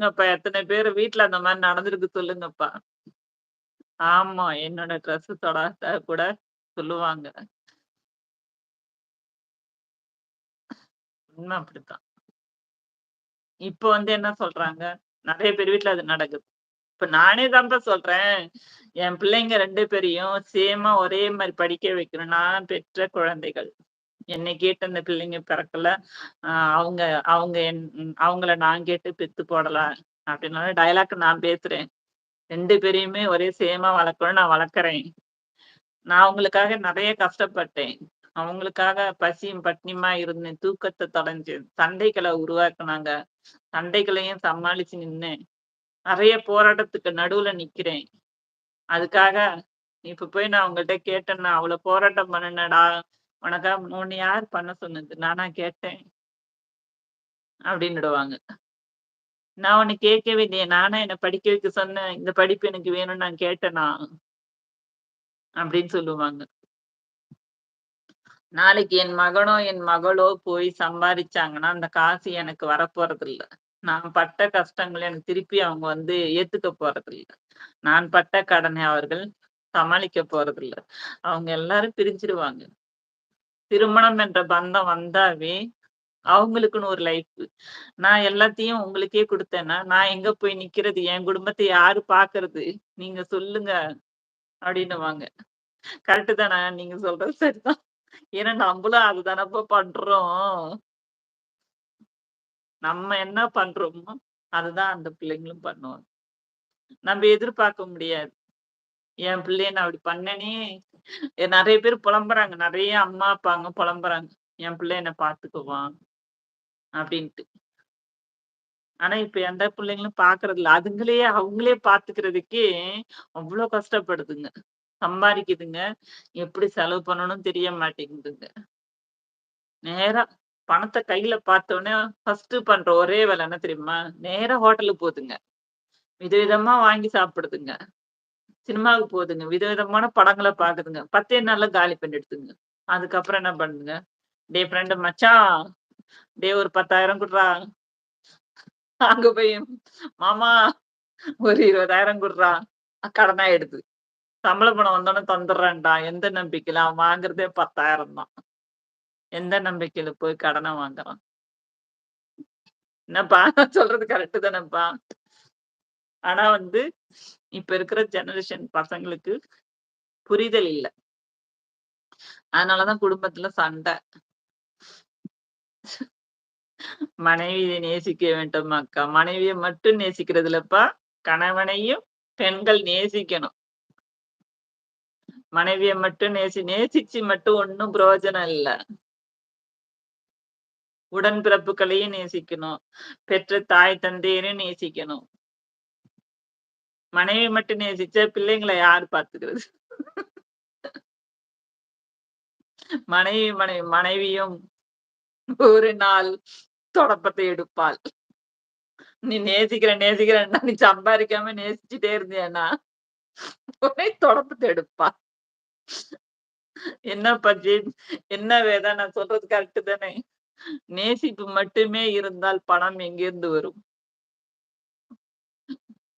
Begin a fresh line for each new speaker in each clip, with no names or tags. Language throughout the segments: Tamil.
சொல்லுங்கப்பா எத்தனை பேரு வீட்டுல அந்த மாதிரி நடந்திருக்கு சொல்லுங்கப்பா. ஆமா. என்னோட ட்ரெஸ் தொடாதா கூட சொல்லுவாங்க. உண்மை அப்படித்தான். இப்ப வந்து என்ன சொல்றாங்க? நிறைய பேர் வீட்டுல அது நடக்குது. இப்ப நானே தான்ப்பா சொல்றேன். என் பிள்ளைங்க ரெண்டு பேரையும் சேமா ஒரே மாதிரி படிக்க வைக்கணும். நான் பெற்ற குழந்தைகள். என்னை கேட்டு அந்த பிள்ளைங்க பிறக்கல. அவங்க அவங்க அவங்கள நான் கேட்டு பெத்து போடல. அப்படின்னாலும் டயலாக் நான் பேசுறேன். ரெண்டு பேரையுமே ஒரே சேமா வளர்க்கணும் நான் வளர்க்குறேன். நான் அவங்களுக்காக நிறைய கஷ்டப்பட்டேன். அவங்களுக்காக பசியும் பட்னியுமா இருந்தேன். தூக்கத்தை தொலைஞ்சு சண்டைகளை உருவாக்குனாங்க. சண்டைகளையும் சமாளிச்சு நின்னேன். நிறைய போராட்டத்துக்கு நடுவுல நிக்கிறேன். அதுக்காக இப்ப போய் நான் அவங்கள்ட்ட கேட்டேன்னா, அவ்வளவு போராட்டம் பண்ணுனேடா. உனக்கா உன்னை யார் பண்ண சொன்னது? நானா கேட்டேன்?" அப்படின்னுடுவாங்க. நான் உன்னை கேட்கவே இல்லையே. நானா என்ன படிக்க வைக்க சொன்னேன். இந்த படிப்பு எனக்கு வேணும்னு நான் கேட்டேனா? அப்படின்னு சொல்லுவாங்க. நாளைக்கு என் மகனோ, என் மகளோ போய் சம்பாதிச்சாங்கன்னா அந்த காசு எனக்கு வரப்போறதில்ல. நான் பட்ட கஷ்டங்களை எனக்கு திருப்பி அவங்க வந்து ஏத்துக்க போறதில்ல. நான் பட்ட கடனை அவர்கள் சமாளிக்க போறது இல்ல அவங்க எல்லாரும் பிரிஞ்சுருவாங்க. திருமணம் என்ற பந்தம் வந்தாவே, அவங்களுக்குன்னு ஒரு லைஃப். நான் எல்லாத்தையும் உங்களுக்கே குடுத்தேன்னா, நான் எங்க போய் நிக்கிறது? என் குடும்பத்தை யாரு பாக்குறது நீங்க சொல்லுங்க. அப்படின்னுவாங்க. கரெக்டு தானே? நீங்க சொல்றது சரிதான். ஏன்னா நம்மளும் அதுதானப்பா பண்றோம். நம்ம என்ன பண்றோமோ, அதுதான் அந்த பிள்ளைங்களும் பண்ணுவாங்க. நம்ம எதிர்பார்க்க முடியாது. என் பிள்ளைய நான் அப்படி பண்ணனே நிறைய பேர் புலம்புறாங்க. நிறைய அம்மா, அப்பாங்க புலம்புறாங்க. என் பிள்ளை என்ன பாத்துக்குவான் அப்படின்ட்டு. ஆனா, இப்ப எந்த பிள்ளைங்களும் பாக்குறது இல்ல அதுங்களையே அவங்களே பாத்துக்கிறதுக்கே அவ்வளவு கஷ்டப்படுதுங்க. சம்பாதிக்குதுங்க எப்படி செலவு பண்ணணும்னு தெரிய மாட்டேங்குதுங்க. நேரா பணத்தை கையில பார்த்தோடனே ஃபர்ஸ்ட் பண்ற ஒரே வேலை என்ன தெரியுமா? நேரா ஹோட்டலுக்கு போதுங்க. விதவிதமா வாங்கி சாப்பிடுதுங்க. சினிமாவுக்கு போகுதுங்க விதவிதமான படங்களை பாக்குதுங்க. 10 நாள்ல காலி பண்ணிடுதுங்க. அதுக்கப்புறம் என்ன பண்ணுங்க டே ஃப்ரெண்டு மச்சான், டே ஒரு பத்தாயிரம் குடுறா அங்க போய் மாமா ஒரு இருபதாயிரம் குடுறா கடனா எடுத்து. சம்பள பணம் வந்தோடனே தந்துடுறேன்டா. எந்த நம்பிக்கையில? அவன் வாங்குறதே 10,000 தான். எந்த நம்பிக்கையில போய் கடனை வாங்குறான்? என்னப்பா சொல்றது கரெக்டு தானேப்பா ஆனா வந்து, இப்ப இருக்கிற ஜெனரேஷன் பசங்களுக்கு புரிதல் இல்ல. அதனாலதான் குடும்பத்துல சண்டை மனைவியை நேசிக்க வேண்டும் அக்கா. மனைவிய மட்டும் நேசிக்கிறது இல்லப்பா. கணவனையும் பெண்கள் நேசிக்கணும். மனைவிய மட்டும் நேசி நேசிச்சு மட்டும் ஒன்னும் பிரயோஜனம் இல்ல. உடன்பிறப்புகளையும் நேசிக்கணும். பெற்ற தாய் தந்தையரையும் நேசிக்கணும். மனைவி மட்டும் நேசிச்சா பிள்ளைங்கள யார் பார்த்துக்கிறது? மனைவி மனைவி மனைவியும் ஒரு நாள் தொடப்பத்தை எடுப்பாள். நீ நேசிக்கிற நேசிக்கிறன்னா நீ சம்பாதிக்காம நேசிச்சுட்டே இருந்தியன்னா, ஒரே தொடப்பத்தை எடுப்பா. என்ன பஜி என்ன வேதா? நான் சொல்றது கரெக்டு தானே? நேசிப்பு மட்டுமே இருந்தால் பணம் எங்கிருந்து வரும்?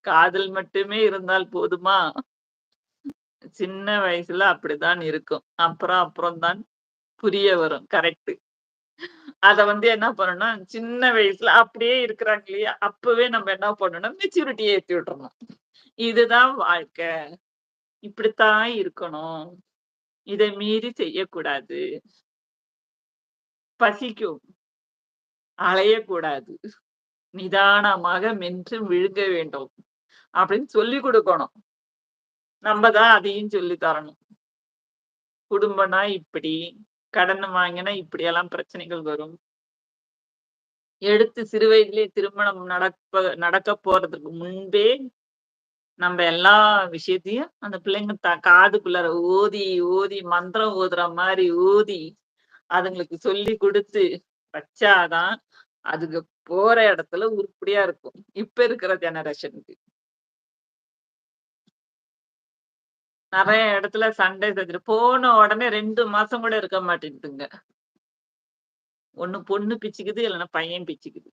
காதல் மட்டுமே இருந்தால் போதுமா? சின்ன வயசுல அப்படித்தான் இருக்கும். அப்புறம் அப்புறம் தான் புரிய வரும். கரெக்ட் அத வந்து என்ன பண்ணணும்னா, சின்ன வயசுல அப்படியே இருக்கிறாங்க இல்லையா? அப்பவே நம்ம என்ன பண்ணணும்? மெச்சூரிட்டியை ஏத்தி விட்டுறணும். இதுதான் வாழ்க்கை. இப்படித்தான் இருக்கணும். இதை மீறி செய்யக்கூடாது. பசிக்கும். அலையக்கூடாது. நிதானமாக மென்று விழுங்க வேண்டும். அப்படின்னு சொல்லி குடுக்கணும். நம்ம தான் அதையும் சொல்லி தரணும். குடும்பம்னா இப்படி, கடன் வாங்கினா இப்படி எல்லாம் பிரச்சனைகள் வரும். எடுத்து சிறு வயதிலே திருமணம் நடப்ப நடக்கப் போறதுக்கு முன்பே, நம்ம எல்லா விஷயத்தையும் அந்த பிள்ளைங்க த காதுக்குள்ளார ஓதி, ஓதி மந்திரம் ஓதுற மாதிரி ஊதி, அதுங்களுக்கு சொல்லி குடுத்து வச்சாதான் அதுக்கு அதுங்க போற இடத்துல உருப்படியா இருக்கும். இப்ப இருக்கிற ஜெனரேஷனுக்கு. நிறைய இடத்துல சண்டை சச்சரவு. போன உடனே ரெண்டு மாசம் கூட இருக்க மாட்டேங்குதுங்க. ஒண்ணு பொண்ணு பிச்சுக்குது, இல்லன்னா பையன் பிச்சுக்குது.